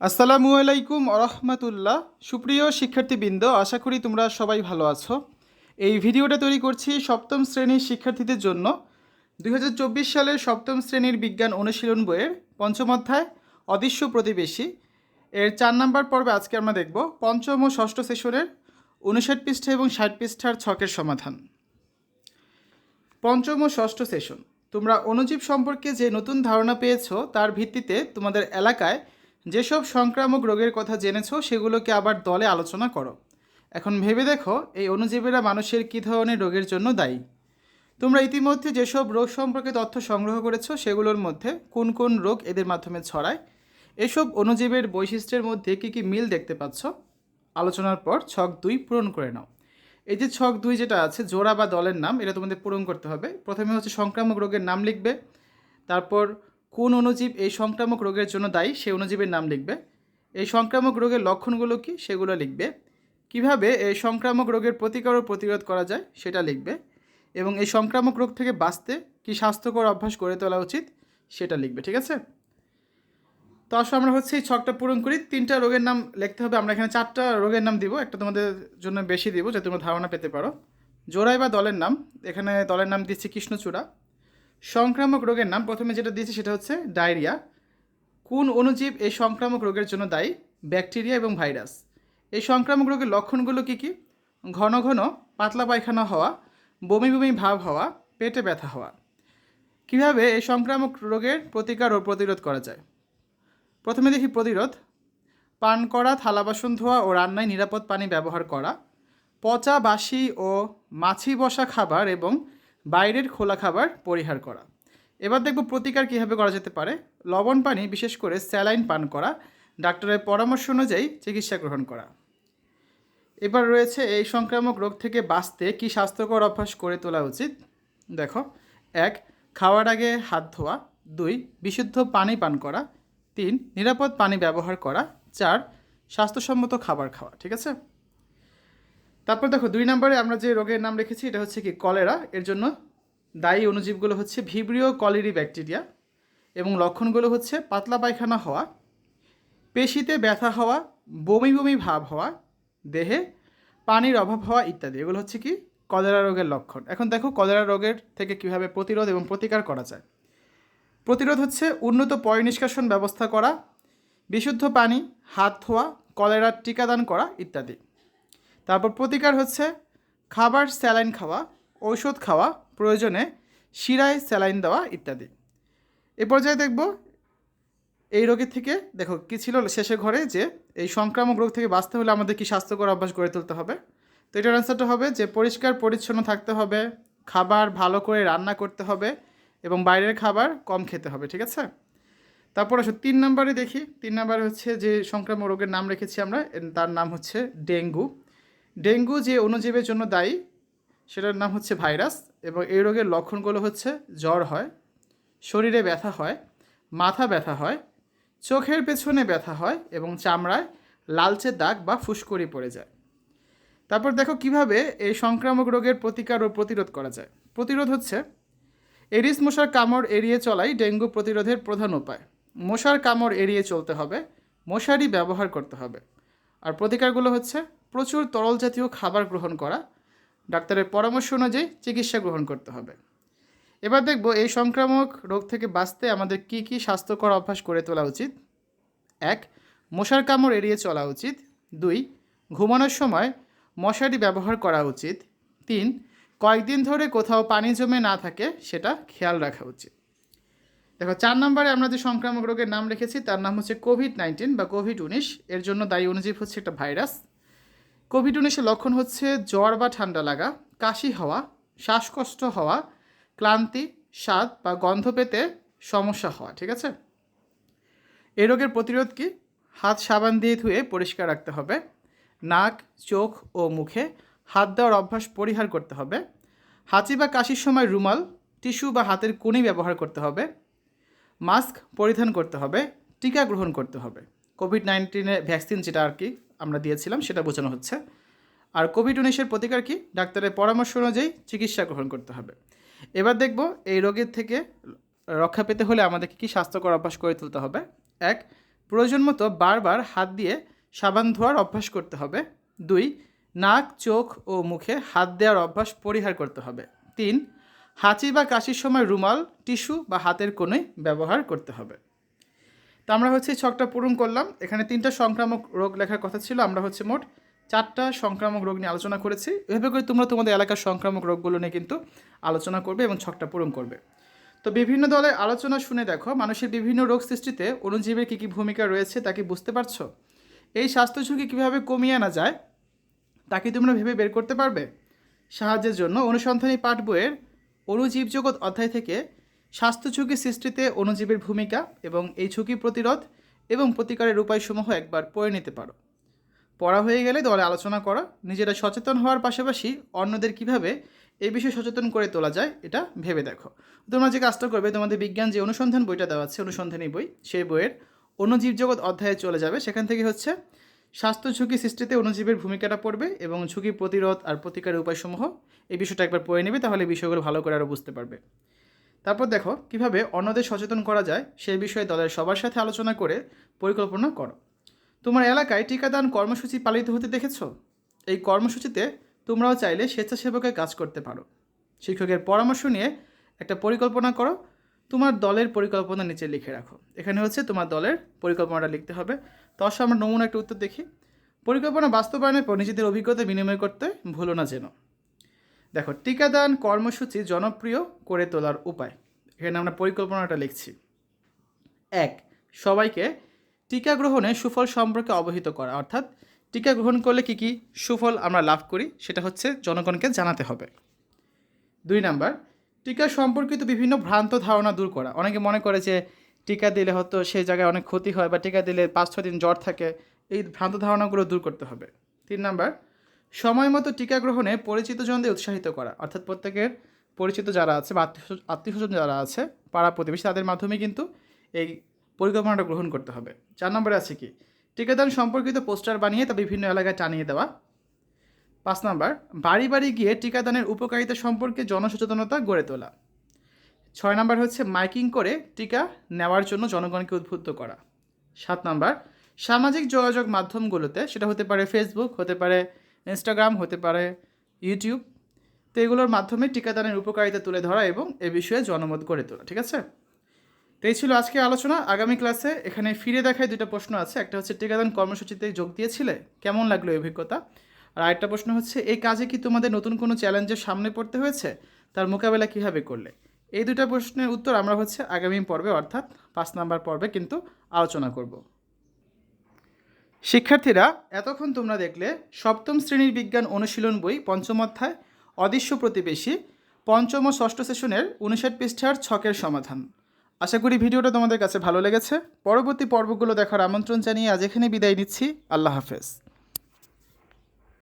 আসসালামু আলাইকুম আরহামতুল্লাহ সুপ্রিয় শিক্ষার্থীবৃন্দ, আশা করি তোমরা সবাই ভালো আছো। এই ভিডিওটা তৈরি করছি সপ্তম শ্রেণির শিক্ষার্থীদের জন্য। দু হাজার চব্বিশ সালের সপ্তম শ্রেণির বিজ্ঞান অনুশীলন বইয়ের পঞ্চম অধ্যায়, অদৃশ্য প্রতিবেশী। এর চার নাম্বার পর্বে আজকে আমরা দেখব পঞ্চম ও ষষ্ঠ সেশনের উনষাট পৃষ্ঠা এবং ষাট পৃষ্ঠার ছকের সমাধান। পঞ্চম ও ষষ্ঠ সেশন। তোমরা অণুজীব সম্পর্কে যে নতুন ধারণা পেয়েছ, তার ভিত্তিতে তোমাদের এলাকায় যেসব সংক্রামক রোগের কথা জেনেছো, সেগুলোকে আবার দলে আলোচনা করো। এখন ভেবে দেখো, এই অণুজীবীরা মানুষের কী ধরনের রোগের জন্য দায়ী? তোমরা ইতিমধ্যে যেসব রোগ সম্পর্কে তথ্য সংগ্রহ করেছ, সেগুলোর মধ্যে কোন কোন রোগ এদের মাধ্যমে ছড়ায়? এসব অণুজীবের বৈশিষ্ট্যের মধ্যে কী কী মিল দেখতে পাচ্ছ? আলোচনার পর ছক দুই পূরণ করে নাও। এই যে ছক দুই যেটা আছে, জোড়া বা দলের নাম, এটা তোমাদের পূরণ করতে হবে। প্রথমে হচ্ছে সংক্রামক রোগের নাম লিখবে। তারপর কোন অণুজীব এই সংক্রামক রোগের জন্য দায়ী, সেই অণুজীবের নাম লিখবে। এই সংক্রামক রোগের লক্ষণগুলো কি, সেগুলো লিখবে। কীভাবে এই সংক্রামক রোগের প্রতিকার ও প্রতিরোধ করা যায়, সেটা লিখবে। এবং এই সংক্রামক রোগ থেকে বাঁচতে কি স্বাস্থ্যকর অভ্যাস গড়ে তোলা উচিত, সেটা লিখবে, ঠিক আছে? তো আসলে আমরা হচ্ছে এই ছকটা পূরণ করি। তিনটা রোগের নাম লিখতে হবে। আমরা এখানে চারটা রোগের নাম দিব। একটা তোমাদের জন্য বেশি দিব, যাতে তোমরা ধারণা পেতে পারো। জোড়াই বা দলের নাম। এখানে দলের নাম দিচ্ছি কৃষ্ণচূড়া। সংক্রামক রোগের নাম প্রথমে যেটা দিয়েছি সেটা হচ্ছে ডায়রিয়া। কোন অণুজীব এই সংক্রামক রোগের জন্য দায়ী? ব্যাকটেরিয়া এবং ভাইরাস। এই সংক্রামক রোগের লক্ষণগুলো কী কী? ঘন ঘন পাতলা পায়খানা হওয়া, বমি বমি ভাব হওয়া, পেটে ব্যথা হওয়া। কীভাবে এই সংক্রামক রোগের প্রতিকার ও প্রতিরোধ করা যায়? প্রথমে দেখি প্রতিরোধ। পান করা, থালা বাসন ধোয়া ও রান্নায় নিরাপদ পানি ব্যবহার করা। পচা বাসি ও মাছি বসা খাবার এবং বাইরের খোলা খাবার পরিহার করা। এবার দেখব প্রতিকার কীভাবে করা যেতে পারে। লবণ পানি, বিশেষ করে স্যালাইন পান করা, ডাক্তারের পরামর্শ অনুযায়ী চিকিৎসা গ্রহণ করা। এবার রয়েছে এই সংক্রামক রোগ থেকে বাঁচতে কী স্বাস্থ্যকর অভ্যাস করে তোলা উচিত? দেখো, এক, খাওয়ার আগে হাত ধোয়া। দুই, বিশুদ্ধ পানি পান করা। তিন, নিরাপদ পানি ব্যবহার করা। চার, স্বাস্থ্যসম্মত খাবার খাওয়া, ঠিক আছে? তারপর দেখো দুই নম্বরে আমরা যে রোগের নাম রেখেছি, এটা হচ্ছে কি কলেরা। এর জন্য দায়ী অনুজীবগুলো হচ্ছে ভিব্রিও কলেরি ব্যাকটেরিয়া এবং লক্ষণগুলো হচ্ছে পাতলা পায়খানা হওয়া, পেশিতে ব্যথা হওয়া, বমি বমি ভাব হওয়া, দেহে পানির অভাব হওয়া ইত্যাদি। এগুলো হচ্ছে কি কলেরা রোগের লক্ষণ। এখন দেখো কলেরা রোগের থেকে কীভাবে প্রতিরোধ এবং প্রতিকার করা যায়। প্রতিরোধ হচ্ছে উন্নত পয়নিষ্কাশন ব্যবস্থা করা, বিশুদ্ধ পানি, হাত ধোয়া, কলেরার টিকাদান করা ইত্যাদি। তারপর প্রতিকার হচ্ছে খাবার স্যালাইন খাওয়া, ঔষধ খাওয়া, প্রয়োজনে শিরায় স্যালাইন দেওয়া ইত্যাদি। এ পর্যায়ে দেখব এই রোগের থেকে, দেখো কি ছিল শেষে ঘরে যে এই সংক্রামক রোগ থেকে বাঁচতে হলে আমাদের কি স্বাস্থ্যকর অভ্যাস গড়ে তুলতে হবে। তো এটার অ্যান্সারটা হবে যে পরিষ্কার, পরিচ্ছন্ন থাকতে হবে, খাবার ভালো করে রান্না করতে হবে এবং বাইরের খাবার কম খেতে হবে, ঠিক আছে? তারপর আসো, তিন নম্বরে দেখি, তিন নম্বরে হচ্ছে যে সংক্রামক রোগের নাম রেখেছি আমরা তার নাম হচ্ছে ডেঙ্গু। ডেঙ্গু যে অণুজীবের জন্য দায়ী, সেটার নাম হচ্ছে ভাইরাস এবং এই রোগের লক্ষণগুলো হচ্ছে জ্বর হয়, শরীরে ব্যথা হয়, মাথা ব্যথা হয়, চোখের পেছনে ব্যথা হয় এবং চামড়ায় লালচে দাগ বা ফুসকুড়ি পড়ে যায়। তারপর দেখো কীভাবে এই সংক্রামক রোগের প্রতিকার ও প্রতিরোধ করা যায়। প্রতিরোধ হচ্ছে, এরিস মশার কামড় এড়িয়ে চলাই ডেঙ্গু প্রতিরোধের প্রধান উপায়। মশার কামড় এড়িয়ে চলতে হবে মশারি ব্যবহার করতে হবে। আর প্রতিকারগুলো হচ্ছে প্রচুর তরল জাতীয় খাবার গ্রহণ করা। ডাক্তারের পরামর্শ অনুযায়ী চিকিৎসা গ্রহণ করতে হবে। এবার দেখব এই সংক্রামক রোগ থেকে বাঁচতে আমাদের কি কি স্বাস্থ্যকর অভ্যাস করে তোলা উচিত। এক, মশার কামড় এড়িয়ে চলা উচিত। দুই, ঘুমানোর সময় মশারি ব্যবহার করা উচিত। তিন, কয়েকদিন ধরে কোথাও পানি জমে না থাকে, সেটা খেয়াল রাখা উচিত। দেখো, চার নম্বরে আমরা যে সংক্রামক রোগের নাম রেখেছি, তার নাম হচ্ছে কোভিড নাইন্টিন বা কোভিড উনিশ এর জন্য দায়ী অনুজীব হচ্ছে একটা ভাইরাস। কোভিড উনিশের লক্ষণ হচ্ছে জ্বর বা ঠান্ডা লাগা, কাশি হওয়া, শ্বাসকষ্ট হওয়া, ক্লান্তি, স্বাদ বা গন্ধ পেতে সমস্যা হওয়া, ঠিক আছে? এই রোগের প্রতিরোধ কি? হাত সাবান দিয়ে ধুয়ে পরিষ্কার রাখতে হবে, নাক, চোখ ও মুখে হাত দেওয়ার অভ্যাস পরিহার করতে হবে, হাঁচি বা কাশির সময় রুমাল, টিস্যু বা হাতের কুনি ব্যবহার করতে হবে, মাস্ক পরিধান করতে হবে, টিকা গ্রহণ করতে হবে। কোভিড নাইন্টিনের ভ্যাকসিন যেটা আর কি আমরা দিয়েছিলাম, সেটা বোঝানো হচ্ছে। আর কোভিড উনিশের প্রতিকার কি? ডাক্তারের পরামর্শ অনুযায়ী চিকিৎসা গ্রহণ করতে হবে। এবার দেখব এই রোগের থেকে রক্ষা পেতে হলে আমাদেরকে কি স্বাস্থ্যকর অভ্যাস করে তুলতে হবে। এক, প্রয়োজন মতো বারবার হাত দিয়ে সাবান ধোয়ার অভ্যাস করতে হবে। দুই, নাক, চোখ ও মুখে হাত দেওয়ার অভ্যাস পরিহার করতে হবে। তিন, হাঁচি বা কাশির সময় রুমাল, টিস্যু বা হাতের কোণে ব্যবহার করতে হবে। তো আমরা হচ্ছে এই ছকটা পূরণ করলাম। এখানে তিনটা সংক্রামক রোগ লেখার কথা ছিল, আমরা হচ্ছে মোট চারটা সংক্রামক রোগ নিয়ে আলোচনা করেছি। এভাবে করে তোমরা তোমাদের এলাকার সংক্রামক রোগগুলো নিয়ে কিন্তু আলোচনা করবে এবং ছকটা পূরণ করবে। তো বিভিন্ন দলের আলোচনা শুনে দেখো, মানুষের বিভিন্ন রোগ সৃষ্টিতে অণুজীবের কী কী ভূমিকা রয়েছে তা কি বুঝতে পারছ? এই স্বাস্থ্য ঝুঁকি কীভাবে কমিয়ে আনা যায় তা কি তোমরা ভেবে বের করতে পারবে? সাহায্যের জন্য অনুসন্ধানী পাঠ বইয়ের অণুজীব জগৎ অধ্যায় থেকে স্বাস্থ্য ঝুঁকি সৃষ্টিতে অণুজীবের ভূমিকা এবং এই ঝুঁকি প্রতিরোধ এবং প্রতিকারের উপায়সমূহ একবার পড়ে নিতে পারো। পড়া হয়ে গেলে দলে আলোচনা করা, নিজেরা সচেতন হওয়ার পাশাপাশি অন্যদের কীভাবে এই বিষয়ে সচেতন করে তোলা যায়, এটা ভেবে দেখো। তোমরা যে কাজটা করবে, তোমাদের বিজ্ঞান যে অনুসন্ধান বইটা দেওয়া আছে, অনুসন্ধানী বই, সেই বইয়ের অণুজীব জগৎ অধ্যায়ে চলে যাবে। সেখান থেকে হচ্ছে স্বাস্থ্য ঝুঁকি সৃষ্টিতে অণুজীবের ভূমিকাটা পড়বে এবং ঝুঁকি প্রতিরোধ আর প্রতিকারের উপায়সমূহ এই বিষয়টা একবার পড়ে নেবে, তাহলে বিষয়গুলো ভালো করে আরও বুঝতে পারবে। তারপর দেখো কীভাবে অন্যদের সচেতন করা যায় সেই বিষয়ে দলের সবার সাথে আলোচনা করে পরিকল্পনা করো। তোমার এলাকায় টিকাদান কর্মসূচি পালিত হতে দেখেছ? এই কর্মসূচিতে তোমরাও চাইলে স্বেচ্ছাসেবকের কাজ করতে পারো। শিক্ষকের পরামর্শ নিয়ে একটা পরিকল্পনা করো। তোমার দলের পরিকল্পনা নিচে লিখে রাখো। এখানে হচ্ছে তোমার দলের পরিকল্পনাটা লিখতে হবে। তো অবশ্য আমরা নমুনা একটা উত্তর দেখি। পরিকল্পনা বাস্তবায়নের পর নিজেদের অভিজ্ঞতা বিনিময় করতে ভুলো না যেন। দেখো, টিকাদান কর্মসূচি জনপ্রিয় করে তোলার উপায়। এখানে আমরা পরিকল্পনাটা লিখছি। এক, সবাইকে টিকা গ্রহণে সুফল সম্পর্কে অবহিত করা। অর্থাৎ টিকা গ্রহণ করলে কী কী সুফল আমরা লাভ করি, সেটা হচ্ছে জনগণকে জানাতে হবে। দুই নাম্বার, টিকা সম্পর্কিত বিভিন্ন ভ্রান্ত ধারণা দূর করা। অনেকে মনে করে যে টিকা দিলে হয়তো সেই জায়গায় অনেক ক্ষতি হয় বা টিকা দিলে পাঁচ ছয় দিন জ্বর থাকে। এই ভ্রান্ত ধারণাগুলো দূর করতে হবে। তিন নাম্বার সময় মতো টিকা গ্রহণে পরিচিত জনদের উৎসাহিত করা। অর্থাৎ প্রত্যেকের পরিচিত যারা আছে বা আত্মীয় স্বজন যারা আছে, পাড়া প্রতিবেশী, তাদের মাধ্যমে কিন্তু এই পরিকল্পনাটা গ্রহণ করতে হবে। চার নম্বরে আছে কি? টিকাদান সম্পর্কিত পোস্টার বানিয়ে তা বিভিন্ন এলাকায় টানিয়ে দেওয়া। পাঁচ নম্বর, বাড়ি বাড়ি গিয়ে টিকাদানের উপকারিতা সম্পর্কে জনসচেতনতা গড়ে তোলা। ছয় নম্বর হচ্ছে মাইকিং করে টিকা নেওয়ার জন্য জনগণকে উদ্বুদ্ধ করা। সাত নম্বর, সামাজিক যোগাযোগ মাধ্যমগুলোতে, সেটা হতে পারে ফেসবুক হতে পারে ইনস্টাগ্রাম, হতে পারে ইউটিউব। তো এগুলোর মাধ্যমে টিকাদানের উপকারিতা তুলে ধরা এবং এ বিষয়ে জনমত গড়ে তোলা, ঠিক আছে? তো এই ছিল আজকে আলোচনা। আগামী ক্লাসে এখানে ফিরে দেখায় দুটো প্রশ্ন আছে। একটা হচ্ছে, টিকাদান কর্মসূচিতে যোগ দিয়েছিলে? কেমন লাগল এই অভিজ্ঞতা? আর আরেকটা প্রশ্ন হচ্ছে, এই কাজে কি তোমাদের নতুন কোনো চ্যালেঞ্জের সামনে পড়তে হয়েছে? তার মোকাবেলা কীভাবে করলে? এই দুটো প্রশ্নের উত্তর আমরা হচ্ছে আগামী পর্বে, অর্থাৎ পাঁচ নাম্বার পর্বে কিন্তু আলোচনা করব। শিক্ষার্থীরা, এতক্ষণ তোমরা দেখলে সপ্তম শ্রেণির বিজ্ঞান অনুশীলন বই পঞ্চম অধ্যায়, অদৃশ্য প্রতিবেশী, পঞ্চম ও ষষ্ঠ সেশনের উনষাট পৃষ্ঠার ছকের সমাধান। আশা করি ভিডিওটা তোমাদের কাছে ভালো লেগেছে। পরবর্তী পর্বগুলো দেখার আমন্ত্রণ জানিয়ে আজ এখানে বিদায় নিচ্ছি। আল্লাহ হাফেজ।